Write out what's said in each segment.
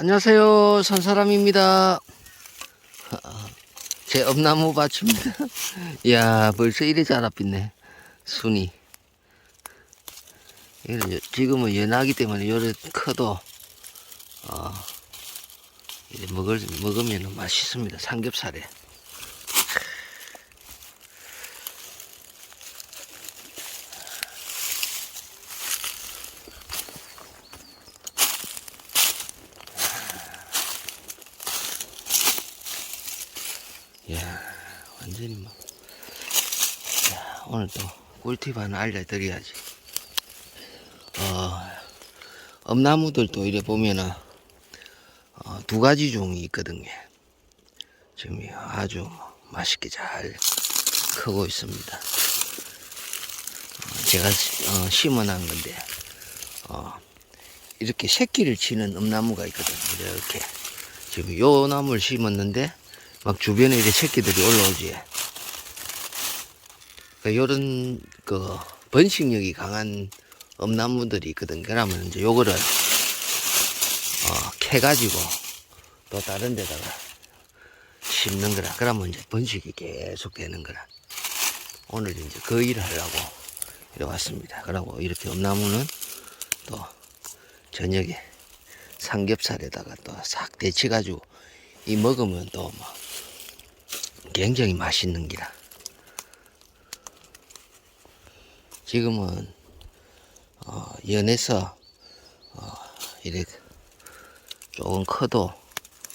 안녕하세요. 산사람입니다. 제 엄나무 밭입니다. 이야, 벌써 이래 자라빛네. 순이. 지금은 연하기 때문에 요래 커도, 어, 먹을, 먹으면 맛있습니다. 삼겹살에. 이야, 완전히 막. 야, 오늘 또 꿀팁 하나 알려드려야지. 어, 엄나무들도 이래 보면은, 어, 두 가지 종이 있거든요. 지금 아주 맛있게 잘 크고 있습니다. 어, 제가 시- 어, 심어놓은 건데, 어, 이렇게 새끼를 치는 엄나무가 있거든요. 이렇게. 지금 요 나무를 심었는데, 막 주변에 이렇게 새끼들이 올라오지. 그 요런 그 번식력이 강한 엄나무들이 있거든. 그러면 이제 요거를 어, 캐가지고 또 다른 데다가 심는 거라. 그러면 이제 번식이 계속 되는 거라. 오늘 이제 그 일을 하려고 이래 왔습니다. 그러고 이렇게 엄나무는 또 저녁에 삼겹살에다가 또 싹 데쳐가지고 이 먹으면 또뭐 굉장히 맛있는 기라. 지금은 어, 연해서 어, 이래 조금 커도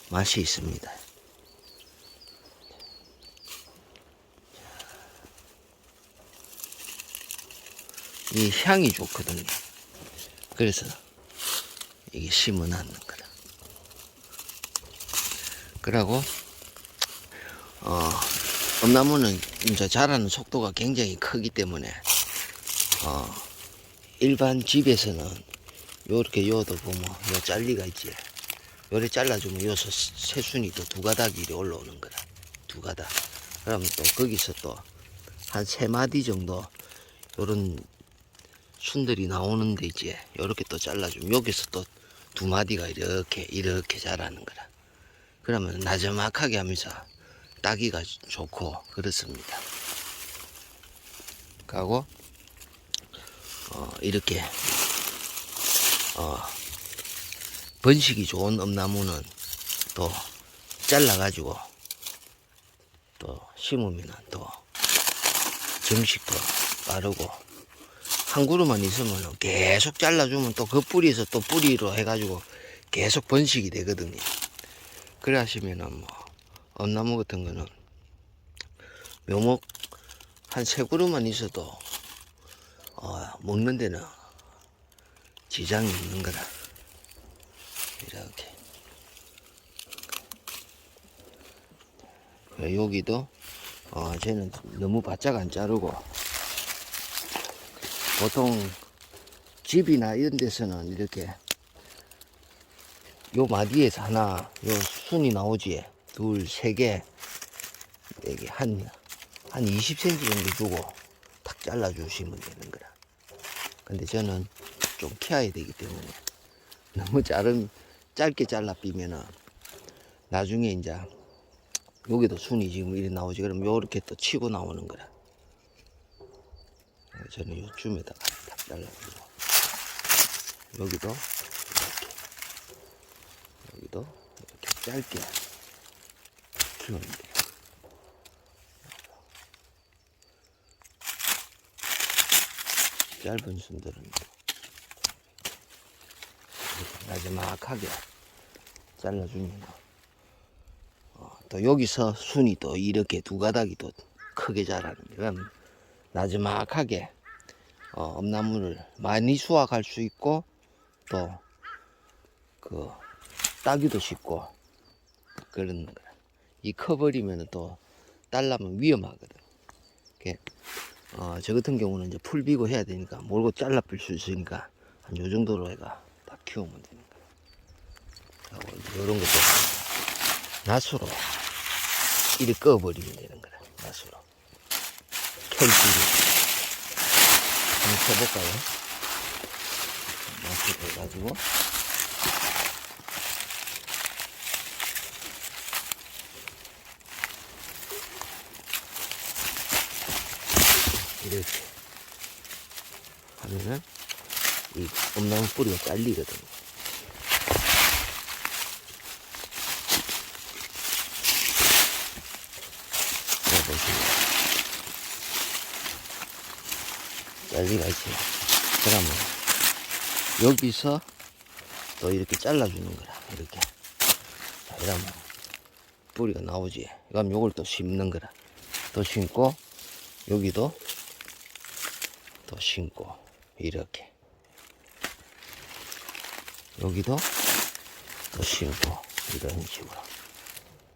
맛이 있습니다. 이 향이 좋거든요. 그래서 이게 심어 놨는 거다. 그러고 어, 엄나무는 이제 자라는 속도가 굉장히 크기 때문에 어, 일반 집에서는 요렇게 요도 보면 요 잘리가 있지. 요래 잘라주면 요 새- 새순이 또 두 가닥이 올라오는 거라 두 가닥. 그러면 또 거기서 또 한 세 마디 정도 요런 순들이 나오는데 이제 요렇게 또 잘라주면 여기서 또 두 마디가 이렇게 이렇게 자라는 거라 그러면 나저막하게 하면서 따기가 좋고 그렇습니다. 가고 어, 이렇게 어, 번식이 좋은 엄나무는 또 잘라가지고 또 심으면 또 정식도 빠르고 한 그루만 있으면 계속 잘라주면 또 그 뿌리에서 또 뿌리로 해가지고 계속 번식이 되거든요. 그래 하시면은 뭐 엄나무 같은 거는 묘목 한 세 그루만 있어도 어, 먹는 데는 지장이 없는 거라 이렇게. 여기도 어, 쟤는 너무 바짝 안 자르고 보통 집이나 이런 데서는 이렇게 요 마디에서 하나 요 순이 나오지 둘 세개 이게 한한 20cm 정도 주고 탁 잘라 주시면 되는 거라. 근데 저는 좀 키워야 되기 때문에 너무 자른 짧게 잘라 삐면은 나중에 이제 여기도 순이 지금 이리 나오지. 그럼 요렇게 또 치고 나오는 거라. 저는 요쯤에다가 탁 잘라주고 여기도 이렇게 여기도 이렇게 짧게 키우면 돼요. 짧은 순들은 이렇게 나지막하게 잘라주면 어, 또 여기서 순이 또 이렇게 두 가닥이 또 크게 자라는데 그럼 나지막하게 어, 엄나무를 많이 수확할 수 있고 또 그 따기도 쉽고 그런 거야. 이 커버리면 또 딸라면 위험하거든. 이렇게 어, 저 같은 경우는 이제 풀 비고 해야 되니까 몰고 잘라필 수 있으니까 한 요 정도로 해가 다 키우면 거야. 하고 이제 요런 것도 낫으로 이리 꺼버리면 되는 거야. 낫으로. 켤줄이. 한번 켜볼까요? 낫으로 해가지고 이렇게 하면은 이 엄나무 뿌리가 잘리거든요. 잘리가 있죠. 그러면 여기서 또 이렇게 잘라주는 거라 이렇게. 자, 이러면 뿌리가 나오지. 그럼 요걸 또 심는 거라. 또 심고 여기도 또 심고 이렇게. 여기도 또 심고 이런 식으로.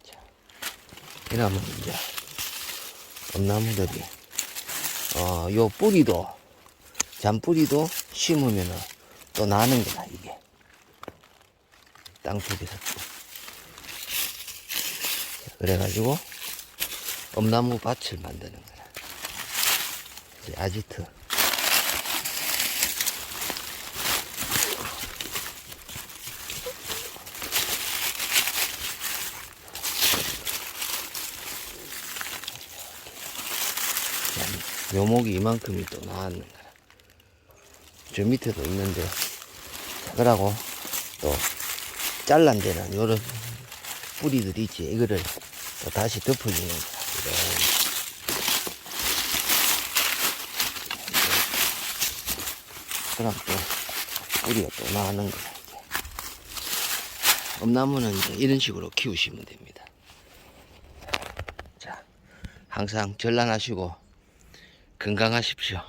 자 이러면 이제 엄나무들이 어 요 뿌리도 잔뿌리도 심으면은 또 나는 거다 이게. 땅 속에서 또. 자, 그래가지고 엄나무 밭을 만드는 거야 이제 아지트 자, 묘목이 이만큼이 또 나왔는 거라. 저 밑에도 있는데, 자, 그러고 또 잘란 데는 요런 뿌리들이 있지. 이거를 또 다시 덮어주는 거야. 그럼 또 뿌리가 또 나오는 거야. 엄나무는 이런 식으로 키우시면 됩니다. 자, 항상 전란하시고 건강하십시오.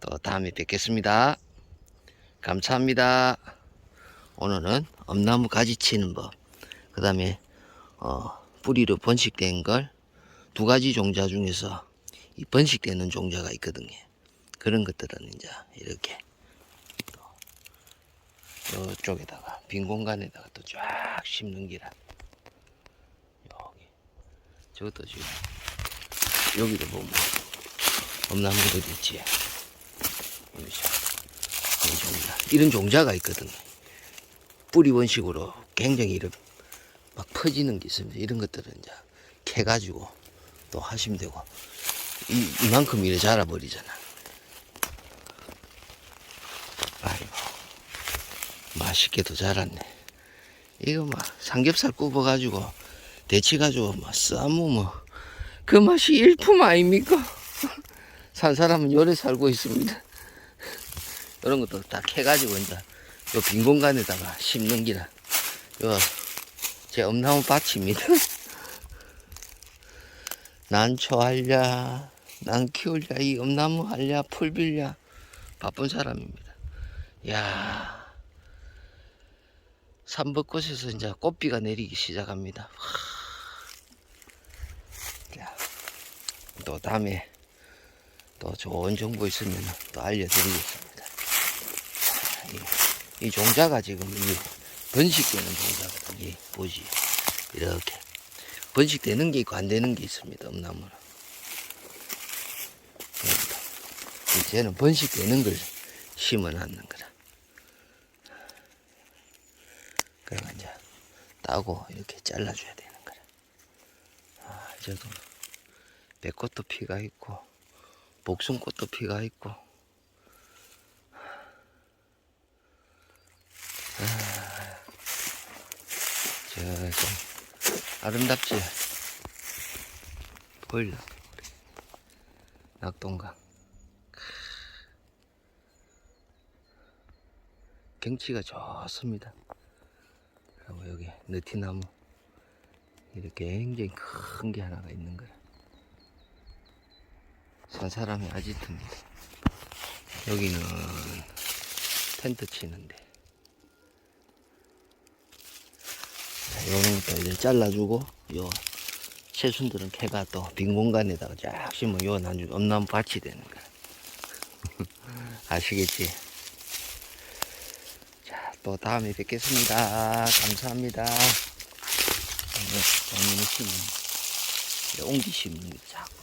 또 다음에 뵙겠습니다. 감사합니다. 오늘은 엄나무 가지 치는 법, 그 다음에 어, 뿌리로 번식된 걸 두 가지 종자 중에서 이 번식되는 종자가 있거든요. 그런 것들은 이제 이렇게 또 이쪽에다가 빈 공간에다가 또 쫙 심는 기라. 여기 저것도 지금 여기도 보면 엄나무들이 있지. 이런 종자가 있거든요. 뿌리 원식으로 굉장히 이런 막 퍼지는 게 있습니다. 이런 것들은 이제 캐가지고 또 하시면 되고 이, 이만큼 이래 자라버리잖아. 아이고 맛있게도 자랐네. 이거 막 삼겹살 굽어가지고 데치가지고 막 싸무면 그 맛이 일품 아닙니까? 산 사람은 열에 살고 있습니다. 이런 것도 다 캐가지고 이제 요 빈 공간에다가 심는 기라. 요 제 엄나무 밭입니다. 난 초 할랴, 난 키울랴, 이 엄나무 할랴, 풀 빌랴. 바쁜 사람입니다. 야 산벚꽃에서 이제 꽃비가 내리기 시작합니다. 자, 또 다음에 또 좋은 정보 있으면 또 알려드리겠습니다. 자, 이, 이 종자가 지금 이 번식되는 종자거든요. 이 보지 이렇게 번식되는 게 있고 안 되는 게 있습니다. 엄나무는. 그러니까 이제는 번식되는 걸 심어놨는 거라. 그러면 이제 따고 이렇게 잘라줘야 되는 거라. 아, 저도 백꽃도 피가 있고 복숭꽃도 피가 있고. 아, 저좀 아름답지? 보일러 낙동강. 경치가 좋습니다. 그리고 여기 느티나무. 이렇게 굉장히 큰 게 하나가 있는 거야. 산 사람의 아지트입니다. 여기는 텐트 치는데. 자, 요런 것도 이제 잘라주고, 요 채순들은 캐가 또 빈 공간에다가 쫙 심으면 요 나중에 엄나무 밭이 되는 거야. 아시겠지? 자, 또 다음에 뵙겠습니다. 감사합니다. 네, 장미는 심는, 옹기 심는 거 자꾸.